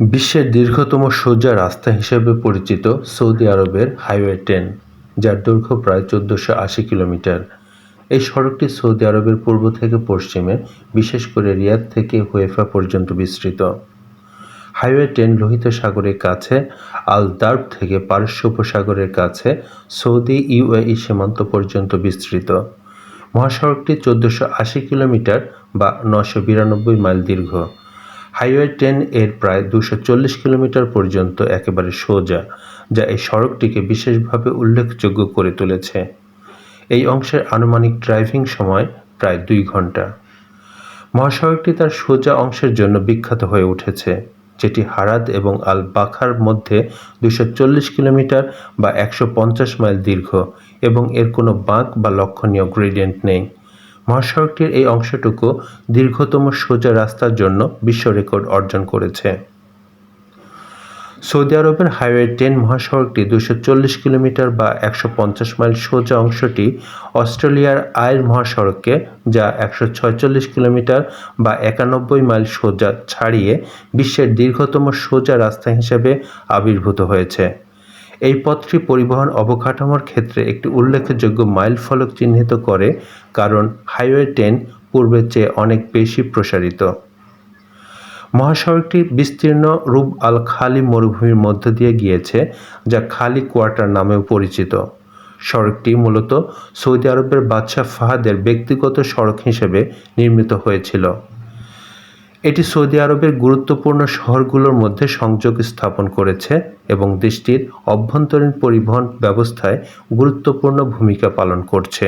বিশ্বের দীর্ঘতম সোজা রাস্তা হিসেবে পরিচিত সৌদি আরবের হাইওয়ে টেন, যার দৈর্ঘ্য প্রায় চোদ্দোশো আশি কিলোমিটার। এই সড়কটি সৌদি আরবের পূর্ব থেকে পশ্চিমে, বিশেষ করে রিয়াদ থেকে হুয়েফা পর্যন্ত বিস্তৃত। হাইওয়ে টেন লোহিত সাগরের কাছে, আল দার্ব থেকে পারস্য উপসাগরের কাছে, সৌদি ইউএই সীমান্ত পর্যন্ত বিস্তৃত। মহাসড়কটি চোদ্দোশো আশি কিলোমিটার বা নশো বিরানব্বই মাইল দীর্ঘ। হাইওয়ে টেন এর প্রায় দুশো চল্লিশ কিলোমিটার পর্যন্ত একেবারে সোজা, যা এই সড়কটিকে বিশেষভাবে উল্লেখযোগ্য করে তুলেছে। এই অংশের আনুমানিক ড্রাইভিং সময় প্রায় দুই ঘণ্টা। মহাসড়কটি তার সোজা অংশের জন্য বিখ্যাত হয়ে উঠেছে, যেটি হারাদ এবং আল বাখার মধ্যে দুশো চল্লিশ কিলোমিটার বা একশো পঞ্চাশ মাইল দীর্ঘ এবং এর কোনো বাঁক বা লক্ষণীয় গ্রেডিয়েন্ট নেই। মহাসড়কটির এই অংশটুকু দীর্ঘতম সোজা রাস্তার জন্য বিশ্ব রেকর্ড অর্জন করেছে। সৌদি আরবের হাইওয়ে টেন মহাসড়কটি দুশো চল্লিশ কিলোমিটার বা একশো পঞ্চাশ মাইল সোজা অংশটি অস্ট্রেলিয়ার আয়ের মহাসড়ককে, যা একশো ছয়চল্লিশ কিলোমিটার বা একানব্বই মাইল সোজা ছাড়িয়ে বিশ্বের দীর্ঘতম সোজা রাস্তা হিসেবে আবির্ভূত হয়েছে। এই পথটি পরিবহন অবকাঠামোর ক্ষেত্রে একটি উল্লেখযোগ্য মাইল ফলক চিহ্নিত করে, কারণ হাইওয়ে টেন পূর্বের চেয়ে অনেক বেশি প্রসারিত। মহাসড়কটি বিস্তীর্ণ রূপ আল খালি মরুভূমির মধ্য দিয়ে গিয়েছে, যা খালি কোয়ার্টার নামেও পরিচিত। সড়কটি মূলত সৌদি আরবের বাদশাহ ফাহাদের ব্যক্তিগত সড়ক হিসেবে নির্মিত হয়েছিল। এটি সৌদি আরবের গুরুত্বপূর্ণ শহরগুলোর মধ্যে সংযোগ স্থাপন করেছে এবং দেশটির অভ্যন্তরীণ পরিবহন ব্যবস্থায় গুরুত্বপূর্ণ ভূমিকা পালন করছে।